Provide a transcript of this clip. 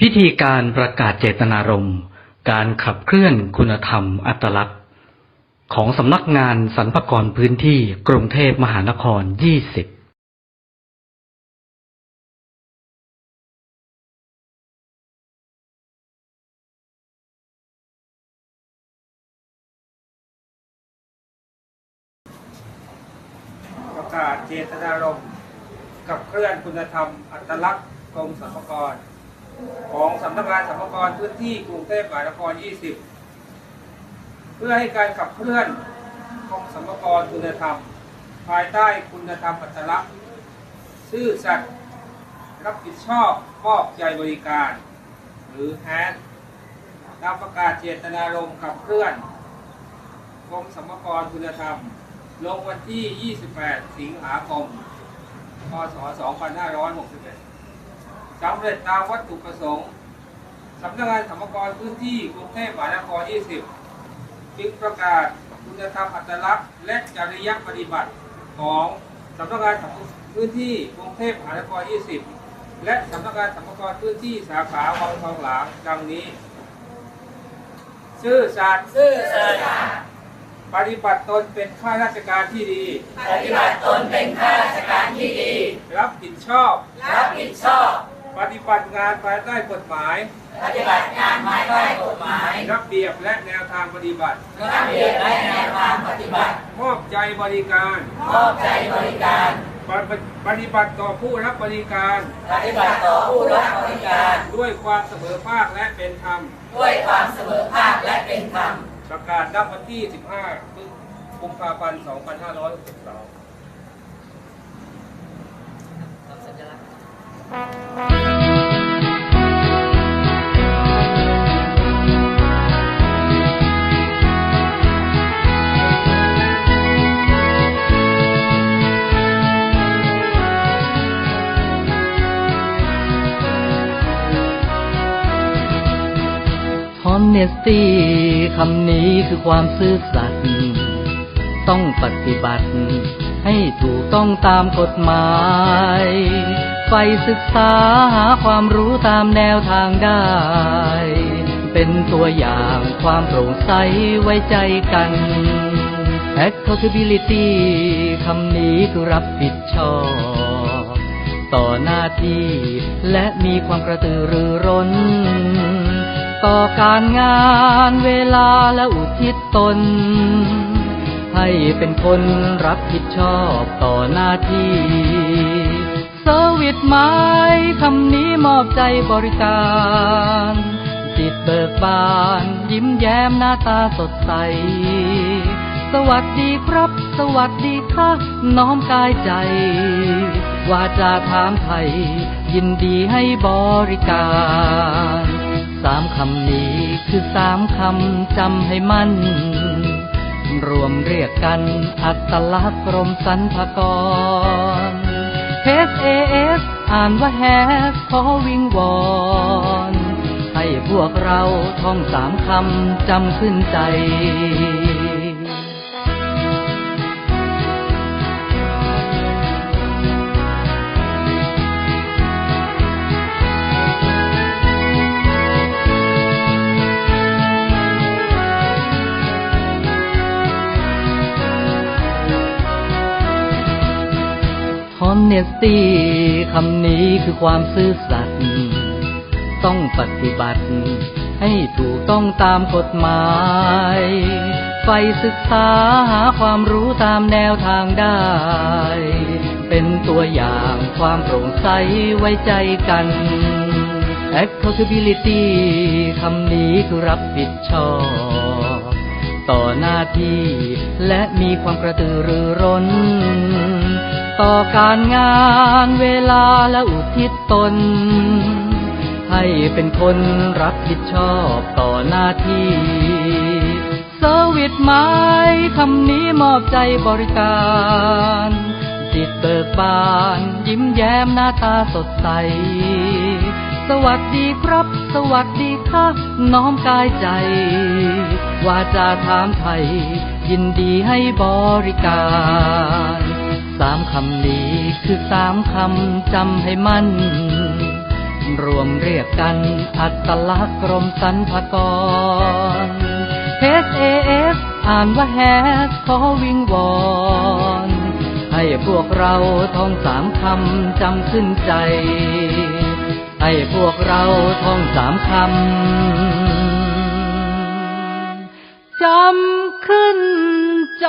พิธีการประกาศเจตนารมณ์การขับเคลื่อนคุณธรรมอัตลักษณ์ ของสำนักงานสรรพากรพื้นที่กรุงเทพมหานคร 20ประกาศเจตนารมณ์กับเคลื่อนคุณธรรมอัตลักษณ์กรมสรรพากร ของสำนักงานสรรพากรพื้นที่กรุงเทพมหานคร 20 เพื่อให้การขับเคลื่อนของสรรพากรคุณธรรม ภายใต้คุณธรรมอัตลักษณ์ซื่อสัตย์รับผิดชอบมอบใจบริการ หรือแฮนนำประกาศเจตนารมณ์ขับเคลื่อนกรมสรรพากรคุณธรรม ลงวันที่ 28 สิงหาคม พศ 2561 สำเร็จตามวัตถุประสงค์สำนักงานสรรพากรพื้นที่กรุงเทพมหานคร 20 จึงประกาศคุณธรรมอัตลักษณ์ และจริยปฏิบัติของสำนักงานสรรพพื้นที่กรุงเทพมหานคร 20 และสำนักงานสรรพากรพื้นที่สาขาวังทองหลางดังนี้ ซื่อสัตย์ซื่อสัตย์ปฏิบัติตนเป็นข้าราชการที่ดี ปฏิบัติตนเป็นข้าราชการที่ดี รับผิดชอบ รับผิดชอบ ปฏิบัติงานภายใต้กฎหมาย ปฏิบัติงานภายใต้กฎหมาย ระเบียบและแนวทางปฏิบัติ ระเบียบและแนวทางปฏิบัติ มอบใจบริการ มอบใจบริการ ปฏิปฏิบัติต่อผู้รับบริการ ปฏิบัติต่อผู้รับบริการ ด้วยความเสมอภาคและเป็นธรรม ด้วยความเสมอภาคและเป็นธรรม ประกาศณวันที่ 15กุมภาพันธ์ 2562 Honesty คำนี้คือความซื่อสัตย์ต้องปฏิบัติ ให้ถูกต้องตามกฎหมายใฝ่ศึกษาหาความรู้ตามแนวทางได้ เป็นตัวอย่างความโปร่งใสไว้ใจกัน Accountability คำนี้คือรับผิดชอบ ต่อหน้าที่และมีความกระตือรือร้น ต่อการงานเวลาและอุทิศตน ให้เป็นคนรับผิดชอบต่อหน้าที่เซอร์วิสไม้คำนี้มอบใจบริการ จิตเบิกบาน ยิ้มแย้มหน้าตาสดใส สวัสดีครับ สวัสดีค่ะ น้อมกายใจ ว่าจะถามไทย ยินดีให้บริการ สามคำนี้คือสามคำจำให้มั่น รวมเรียกกันอัตลักษณ์กรมสรรพากร SAS อ่านว่าแฮสขอวิงวอนให้พวกเราท่องสามคำจำขึ้นใจ Honesty คำนี้คือความซื่อสัตย์ต้องปฏิบัติ ให้ถูกต้องตามกฎหมายใฝ่ศึกษาหาความรู้ตามแนวทางได้ เป็นตัวอย่างความโปร่งใสไว้ใจกัน Accountability คำนี้คือรับผิดชอบ ต่อหน้าที่และมีความกระตือรือร้น ต่อการงานเวลาและอุทิศตน ให้เป็นคนรับผิดชอบต่อหน้าที่เซอร์วิสไม้คำนี้มอบใจบริการจิตเบิกบาน ยิ้มแย้มหน้าตาสดใส สวัสดีครับ สวัสดีค่ะน้อมกายใจ ว่าจะถามไทย ยินดีให้บริการ สามคำนี้คือสามคำจำให้มั่น รวมเรียกกันอัตลักษณ์กรมสรรพากร H A S อ่านว่าแฮสขอวิงวอน ให้พวกเราท่องสามคำจำขึ้นใจ ให้พวกเราท่องสามคำจำขึ้นใจ